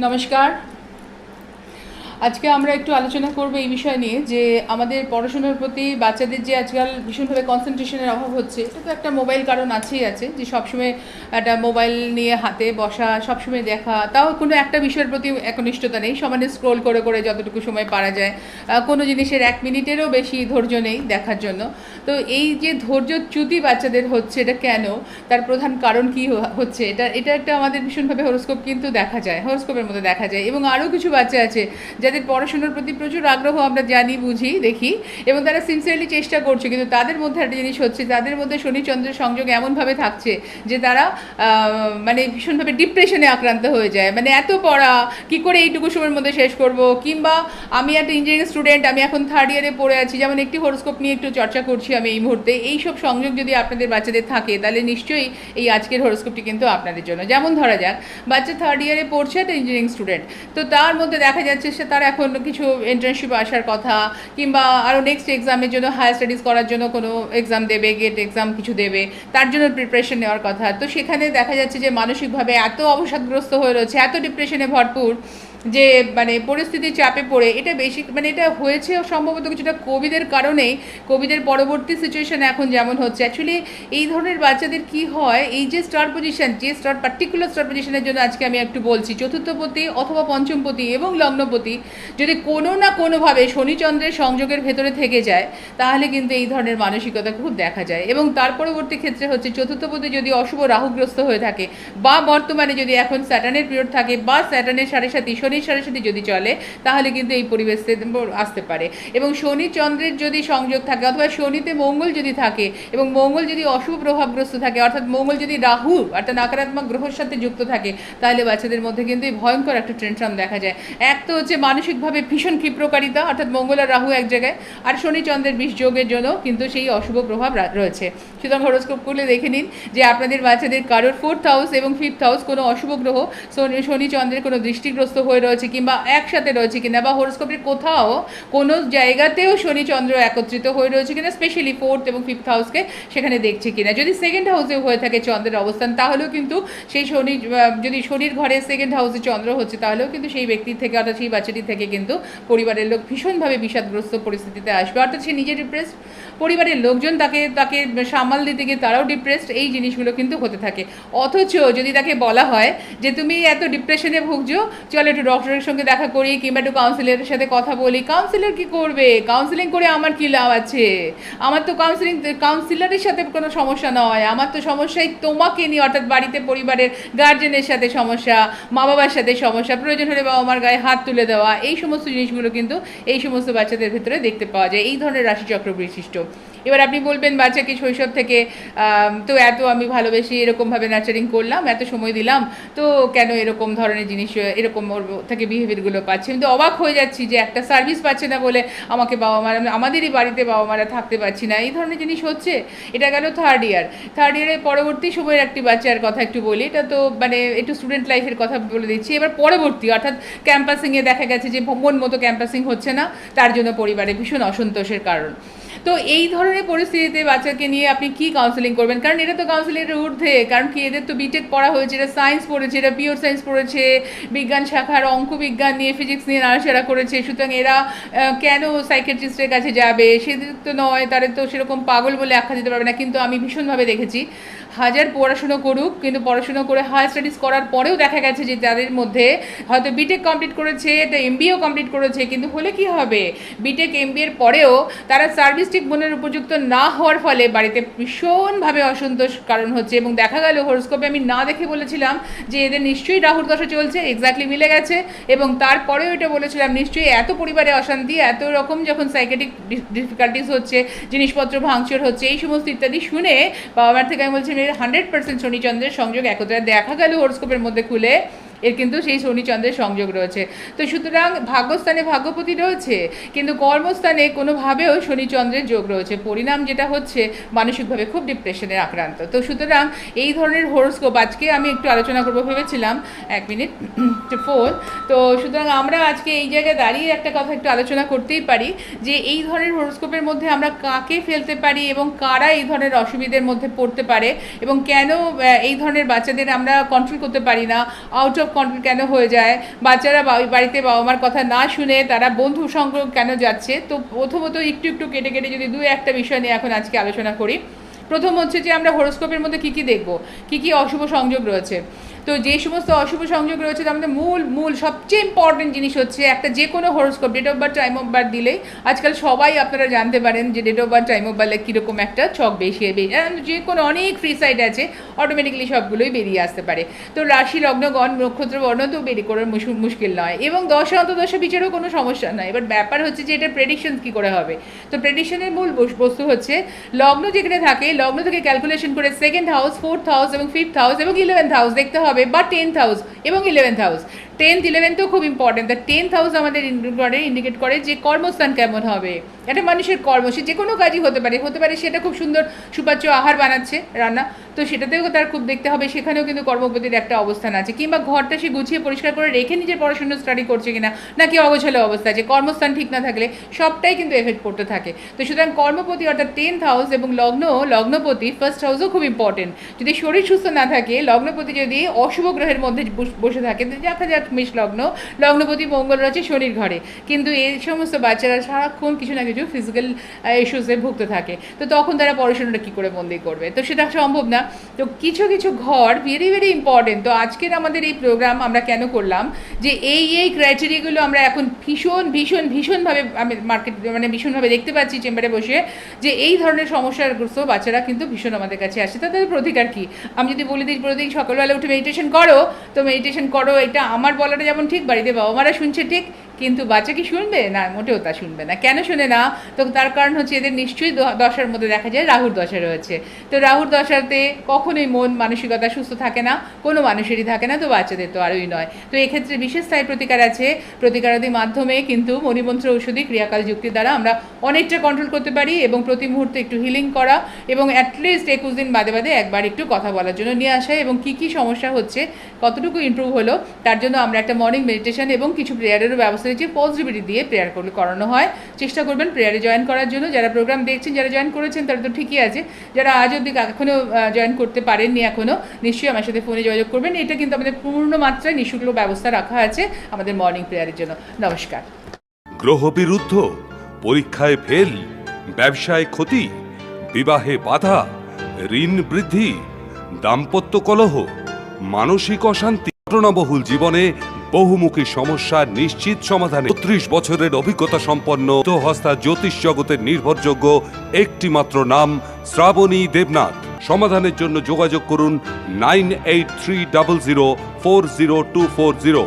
নমস্কার আজকে আমরা একটু আলোচনা করব এই বিষয় নিয়ে যে আমাদের পড়াশোনার প্রতি বাচ্চাদের যে আজকাল ভীষণভাবে কনসেন্ট্রেশনের অভাব হচ্ছে, এটা তো একটা মোবাইল কারণ আছেই আছে যে সবসময় একটা মোবাইল নিয়ে হাতে বসা, সবসময় দেখা, তাও কোনো একটা বিষয়ের প্রতি একনিষ্ঠতা নেই, সমানে স্ক্রোল করে করে যতটুকু সময় পারা যায় কোনো জিনিসের এক মিনিটেরও বেশি ধৈর্য নেই দেখার জন্য। তো এই যে ধৈর্যচ্যুতি বাচ্চাদের হচ্ছে এটা কেন? তার প্রধান কারণ কি হচ্ছে? এটা এটা একটা আমাদের ভীষণভাবে হরোস্কোপ কিন্তু দেখা যায় হরোস্কোপের মধ্যে দেখা যায়। এবং আরও কিছু বাচ্চা আছে যাদের পড়াশোনার প্রতি প্রচুর আগ্রহ আমরা জানি, বুঝি, দেখি এবং তারা সিনসিয়ারলি চেষ্টা করছে, কিন্তু তাদের মধ্যে একটা জিনিস হচ্ছে, তাদের মধ্যে শনি চন্দ্রের সংযোগ এমনভাবে থাকছে যে তারা মানে ভীষণভাবে ডিপ্রেশনে আক্রান্ত হয়ে যায়। মানে এত পড়া, কি করে এইটুকু সময়ের মধ্যে শেষ করব? কিংবা আমি একটা ইঞ্জিনিয়ারিং স্টুডেন্ট আমি এখন থার্ড ইয়ারে পড়ে আছি, যেমন একটি হরোস্কোপ নিয়ে একটু চর্চা করছি আমি এই মুহূর্তে। এই সব সংযোগ যদি আপনাদের বাচ্চাদের থাকে, তাহলে নিশ্চয়ই এই আজকের হরোস্কোপটি কিন্তু আপনাদের জন্য। যেমন ধরা যাক, বাচ্চা থার্ড ইয়ারে পড়ছে একটা ইঞ্জিনিয়ারিং স্টুডেন্ট তো তার মধ্যে দেখা যাচ্ছে সে তার এখন কিছু ইন্টার্নশিপ আসার কথা, কিংবা আরও নেক্সট এক্সামের জন্য হায়ার স্টাডিজ করার জন্য কোনো এক্সাম দেবে গেট এক্সাম কিছু দেবে, তার জন্য প্রিপারেশন নেওয়ার কথা। তো সেখানে দেখা যাচ্ছে যে মানসিকভাবে এত অবসাদগ্রস্ত হয়ে রয়েছে, এত ডিপ্রেশনে ভরপুর। যে মানে পরিস্থিতির চাপে পড়ে, এটা বেশি মানে এটা হয়েছে সম্ভবত কিছুটা কোভিডের কারণেই, কোভিডের পরবর্তী সিচুয়েশান এখন যেমন হচ্ছে। অ্যাকচুয়ালি এই ধরনের বাচ্চাদের কি হয়, এই যে স্টার পজিশন যে স্টার পার্টিকুলার স্টার পজিশনের জন্য আজকে আমি একটু বলছি, চতুর্থপতি অথবা পঞ্চমপতি এবং লগ্নপতি, যদি কোনো না কোনোভাবে শনিচন্দ্রের সংযোগের ভেতরে থেকে যায়, তাহলে কিন্তু এই ধরনের মানসিকতা খুব দেখা যায়। এবং তার পরবর্তী ক্ষেত্রে হচ্ছে চতুর্থপতি যদি অশুভ রাহুগ্রস্ত হয়ে থাকে, বা বর্তমানে যদি এখন স্যাটার্নের পিরিয়ড থাকে, বা স্যাটার্নের সাড়ে সাথে শনির সাড়ে সাথে যদি চলে, তাহলে কিন্তু এই পরিবেশে আসতে পারে। এবং শনি চন্দ্রের যদি সংযোগ থাকে, অথবা শনিতে মঙ্গল যদি থাকে, এবং মঙ্গল যদি অশুভ প্রভাবগ্রস্ত থাকে, অর্থাৎ মঙ্গল যদি রাহু, অর্থাৎ নকারাত্মক গ্রহর সাথে যুক্ত থাকে, তাহলে বাচ্চাদের মধ্যে কিন্তু এই ভয়ঙ্কর একটা টেনশন দেখা যায়। এক তো হচ্ছে মানসিকভাবে ভীষণ ক্ষিপ্রকারিতা, অর্থাৎ মঙ্গল আর রাহু এক জায়গায়, আর শনি চন্দ্রের বিষ যোগের জন্য কিন্তু সেই অশুভ প্রভাব রয়েছে। সুতরাং হরোস্কোপ করলে দেখে নিন যে আপনাদের বাচ্চাদের কারোর ফোর্থ হাউস এবং ফিফথ হাউস কোনো অশুভ গ্রহ শনি চন্দ্রের কোনো দৃষ্টিগ্রস্ত হয়ে রয়েছে কিংবা একসাথে রয়েছে কিনা বা হরোস্কোপের কোথাও কোনো জায়গাতেও শনি চন্দ্র একত্রিত হয়ে রয়েছে কিনা স্পেশালি ফোর্থ এবং ফিফথ হাউসকে সেখানে দেখছে কিনা। যদি সেকেন্ড হাউসেও হয়ে থাকে চন্দ্রের অবস্থান, তাহলেও কিন্তু সেই শনি যদি শনির ঘরে সেকেন্ড হাউসে চন্দ্র হচ্ছে, তাহলেও কিন্তু সেই ব্যক্তির থেকে অর্থাৎ সেই বাচ্চাটি থেকে কিন্তু পরিবারের লোক ভীষণভাবে বিষাদগ্রস্ত পরিস্থিতিতে আসবে। অর্থাৎ সে নিজে ডিপ্রেসড পরিবারের লোকজন তাকে তাকে সামাল দিতে গিয়ে তারাও ডিপ্রেসড এই জিনিসগুলো কিন্তু হতে থাকে। অথচ যদি তাকে বলা হয় যে, তুমি এত ডিপ্রেশনে ভুগছো, চলো একটু ডক্টরের সঙ্গে দেখা করি কিংবা একটু কাউন্সিলরের সাথে কথা বলি কাউন্সিলর কি করবে? কাউন্সিলিং করে আমার কি লাভ আছে? আমার তো কাউন্সিলিং কাউন্সিলরের সাথে কোনো সমস্যা নয়। আমার তো সমস্যাই তোমাকে নিয়ে, অর্থাৎ বাড়িতে পরিবারের গার্জেনের সাথে সমস্যা মা বাবার সাথে সমস্যা, প্রয়োজন হলে বাবা মার গায়ে হাত তুলে দেওয়া, এই সমস্ত জিনিসগুলো কিন্তু এই সমস্ত বাচ্চাদের ভেতরে দেখতে পাওয়া যায়। এই ধরনের রাশিচক্র বিশিষ্ট। এবার আপনি বলবেন বাচ্চাকে শৈশব থেকে তো এত আমি ভালোবেসে এরকমভাবে নার্চারিং করলাম, এত সময় দিলাম, তো কেন এরকম ধরনের জিনিস, এরকম ওর থেকে বিহেভিয়ারগুলো পাচ্ছি? আমি তো অবাক হয়ে যাচ্ছি যে একটা সার্ভিস পাচ্ছে না বলে আমাকে বাবা মারা আমাদেরই বাড়িতে বাবা মারা থাকতে পারছি না। এই ধরনের জিনিস হচ্ছে। এটা গেল থার্ড ইয়ার থার্ড ইয়ারের পরবর্তী সময়ের একটি বাচ্চার কথা একটু বলি। এটা তো মানে একটু স্টুডেন্ট লাইফের কথা বলে দিচ্ছি। এবার পরবর্তী, অর্থাৎ ক্যাম্পাসিংয়ে দেখা গেছে যে মন মতো ক্যাম্পাসিং হচ্ছে না, তার জন্য পরিবারে ভীষণ অসন্তোষের কারণ। তো এই ধরনের পরিস্থিতিতে বাচ্চাকে নিয়ে আপনি কি কাউন্সেলিং করবেন? কারণ এটা তো কাউন্সেলিংয়ের ঊর্ধ্বে। কারণ কি এদের তো বিটেক পড়া হয়েছে, এটা সায়েন্স পড়েছে, এটা পিওর সায়েন্স পড়েছে, বিজ্ঞান শাখার অঙ্ক বিজ্ঞান নিয়ে ফিজিক্স নিয়ে নাড়াচাড়া করেছে। সুতরাং এরা কেন সাইকেট্রিস্টের কাছে যাবে? সেদিক তো নয়, তাদের তো সেরকম পাগল বলে আখ্যা দিতে পারবে না। কিন্তু আমি ভীষণভাবে দেখেছি হাজার পড়াশুনো করুক, কিন্তু পড়াশুনো করে হায়ার স্টাডিজ করার পরেও দেখা গেছে যে তাদের মধ্যে হয়তো বিটেক কমপ্লিট করেছে একটা এমবিএও কমপ্লিট করেছে, কিন্তু হলে কি হবে? বিটেক এমবিএর পরেও তারা সার্ভিস ঠিক মনের উপযুক্ত না হওয়ার ফলে বাড়িতে ভীষণভাবে অসন্তোষ কারণ হচ্ছে এবং দেখা গেল হরস্কোপে আমি না দেখে বলেছিলাম যে এদের নিশ্চয়ই রাহুর দশা চলছে এক্স্যাক্টলি মিলে গেছে এবং তারপরেও এটা বলেছিলাম, নিশ্চয়ই এত পরিবারে অশান্তি, এত রকম যখন সাইকেটিক ডিফিকাল্টিস হচ্ছে, জিনিসপত্র ভাঙচুর হচ্ছে, এই সমস্ত ইত্যাদি শুনে বাবা মার থেকে আমি বলছি এর হান্ড্রেড পার্সেন্ট শনিচন্দ্রের সংযোগ একত্রে দেখা গেল হরস্কোপের মধ্যে খুলে এর কিন্তু সেই শনিচন্দ্রের সংযোগ রয়েছে। তো সুতরাং ভাগ্যস্থানে ভাগ্যপতি রয়েছে, কিন্তু কর্মস্থানে কোনোভাবেও শনিচন্দ্রের যোগ রয়েছে। পরিণাম যেটা হচ্ছে মানসিকভাবে খুব ডিপ্রেশনের আক্রান্ত। তো সুতরাং এই ধরনের হরস্কোপ আজকে আমি একটু আলোচনা করব ভেবেছিলাম, এক মিনিট ফোন তো সুতরাং আমরা আজকে এই জায়গায় দাঁড়িয়ে একটা কথা একটু আলোচনা করতেই পারি, যে এই ধরনের হরস্কোপের মধ্যে আমরা কাকে ফেলতে পারি এবং কারা এই ধরনের অসুবিধের মধ্যে পড়তে পারে এবং কেন এই ধরনের বাচ্চাদের আমরা কন্ট্রোল করতে পারি না আউট অফ কন্ট্রোল কেন হয়ে যায়? বাচ্চারা বাড়িতে বাবা মার কথা না শুনে তারা বন্ধু সংগ্রহ কেন যাচ্ছে? তো প্রথমত একটু একটু কেটে কেটে যদি দু একটা বিষয় নিয়ে এখন আজকে আলোচনা করি। প্রথম হচ্ছে যে আমরা হরোস্কোপের মধ্যে কী কী দেখব? কী কী অশুভ সংযোগ রয়েছে? তো যে সমস্ত অশুভ সংযোগ রয়েছে, তার মধ্যে মূল মূল, সবচেয়ে ইম্পর্টেন্ট জিনিস হচ্ছে একটা যে কোনো horoscope date of birth time of birth দিলেই আজকাল সবাই আপনারা জানতে পারেন যে date of birth time of বার্থে কীরকম একটা ছক বেশি যে কোনো অনেক ফ্রি সাইড আছে অটোমেটিক্যালি সবগুলোই বেরিয়ে আসতে পারে। তো রাশি লগ্নগণ নক্ষত্র, বর্ণ তো বেরিয়ে করার মুশ- মুশকিল নয়। এবং দশা অন্তদশা বিচারেও কোনো সমস্যা নয়। এবার ব্যাপার হচ্ছে যে এটা প্রেডিকশন কী করে হবে? তো প্রেডিকশনের মূল বস্তু হচ্ছে লগ্ন যেখানে থাকে, লগ্ন থেকে ক্যালকুলেশন করে সেকেন্ড হাউস ফোর্থ হাউস এবং ফিফথ হাউস এবং ইলেভেন্থ হাউস দেখতে হবে। বা টেন্থ হাউস এবং ইলেভেন্থ হাউস টেন্থ ইলেভেন্থও খুব ইম্পর্টেন্ট দ্য টেন্থ হাউস আমাদের ইম্পর্টেন্ট ইন্ডিকেট করে যে কর্মস্থান কেমন হবে। একটা মানুষের কর্ম, সে যে কোনো কাজই হতে পারে। হতে পারে সেটা খুব সুন্দর, সুপাচ্য আহার বানাচ্ছে রান্না, তো সেটাতেও তার খুব দেখতে হবে। সেখানেও কিন্তু কর্মপতির একটা অবস্থান আছে। কিংবা ঘরটা সে গুছিয়ে পরিষ্কার করে রেখে নিজের পড়াশোনা স্টাডি করছে কিনা, নাকি অগোছালো অবস্থা আছে কর্মস্থান ঠিক না থাকলে সবটাই কিন্তু এফেক্ট করতে থাকে। তো সুতরাং কর্মপতি অর্থাৎ টেন্থ হাউস এবং লগ্ন, লগ্নপতি ফার্স্ট হাউসও খুব ইম্পর্টেন্ট যদি শরীর সুস্থ না থাকে, লগ্নপতি যদি অশুভ গ্রহের মধ্যে বস- থাকে দেখা যাক মেষ লগ্ন, লগ্নপতি মঙ্গল রয়েছে শনির ঘরে। কিন্তু এই সমস্ত বাচ্চারা সারাক্ষণ কিছু না কিছু ফিজিক্যাল ইস্যুসে ভুগতে থাকে। তো তখন তারা পড়াশোনাটা কী করে দিয়ে করবে? তো সেটা সম্ভব না। তো কিছু কিছু ঘর ভেরি ভেরি ইম্পর্টেন্ট তো আজকের আমাদের এই প্রোগ্রাম আমরা কেন করলাম? যে এই এই ক্রাইটেরিয়াগুলো আমরা এখন ভীষণ ভীষণ, ভীষণভাবে আমি মার্কেট মানে ভীষণভাবে দেখতে পাচ্ছি চেম্বারে বসে যে এই ধরনের সমস্যাগ্রস্ত বাচ্চারা কিন্তু ভীষণ আমাদের কাছে আসে। তাদের প্রতিকার কি? আমি যদি বলে দিই প্রতিদিন সকালবেলা উঠে মেডিটেশন করো। তো মেডিটেশন করো, এটা আমার বলাটা যেমন ঠিক বাড়িতে বাবা মারা শুনছে ঠিক কিন্তু বাচ্চা কি শুনবে? না, মোটেও তা শুনবে না। কেন শুনে না? তো তার কারণ হচ্ছে এদের নিশ্চয়ই দশার মধ্যে দেখা যায় রাহুর দশা রয়েছে। তো রাহুর দশাতে কখনোই মন মানসিকতা সুস্থ থাকে না, কোনো মানুষেরই থাকে না, তো বাচ্চাদের তো আরোই নয়। তো এক্ষেত্রে বিশেষ স্থায়ী প্রতিকার আছে। প্রতিকারাদির মাধ্যমে কিন্তু মণিমন্ত্র ঔষধি ক্রিয়াকাল যুক্তির দ্বারা আমরা অনেকটা কন্ট্রোল করতে পারি এবং প্রতি মুহূর্তে একটু হিলিং করা এবং অ্যাটলিস্ট একুশ দিন বাদে বাদে একবার একটু কথা বলার জন্য নিয়ে আসা এবং কি কি সমস্যা হচ্ছে, কতটুকু ইমপ্রুভ হলো, তার জন্য আমরা একটা মর্নিং মেডিটেশন এবং কিছু প্রেয়ারেরও ব্যবস্থা রেখেছি পজিটিভিটি দিয়ে প্রেয়ার করলে করানো হয়। চেষ্টা করবেন প্রেয়ারে জয়েন করার জন্য। যারা প্রোগ্রাম দেখছেন, যারা জয়েন করেছেন, তারা তো ঠিকই আছে। যারা আজ অব্দি এখনও জয়েন করতে পারেননি এখনও নিশ্চয়ই আমার সাথে ফোনে যোগাযোগ করবেন। এটা কিন্তু আমাদের পূর্ণ মাত্রায় নিঃশুল্ক ব্যবস্থা রাখা আছে আমাদের মর্নিং প্রেয়ারের জন্য। নমস্কার। গ্রহ বিরুদ্ধ পরীক্ষায় ফেল ব্যবসায় ক্ষতি, বিবাহে বাধা, ঋণ বৃদ্ধি, দাম্পত্য কলহ, মানসিক অশান্তি, ঘটনাবহুল জীবনে বহুমুখী সমস্যার নিশ্চিত সমাধানে ত্রিশ বছরের অভিজ্ঞতা সম্পন্ন হস্তা জ্যোতিষ জগতের নির্ভরযোগ্য একটি মাত্র নাম শ্রাবণী দেবনাথ। সমাধানের জন্য যোগাযোগ করুন nine eight three double zero four zero two four zero.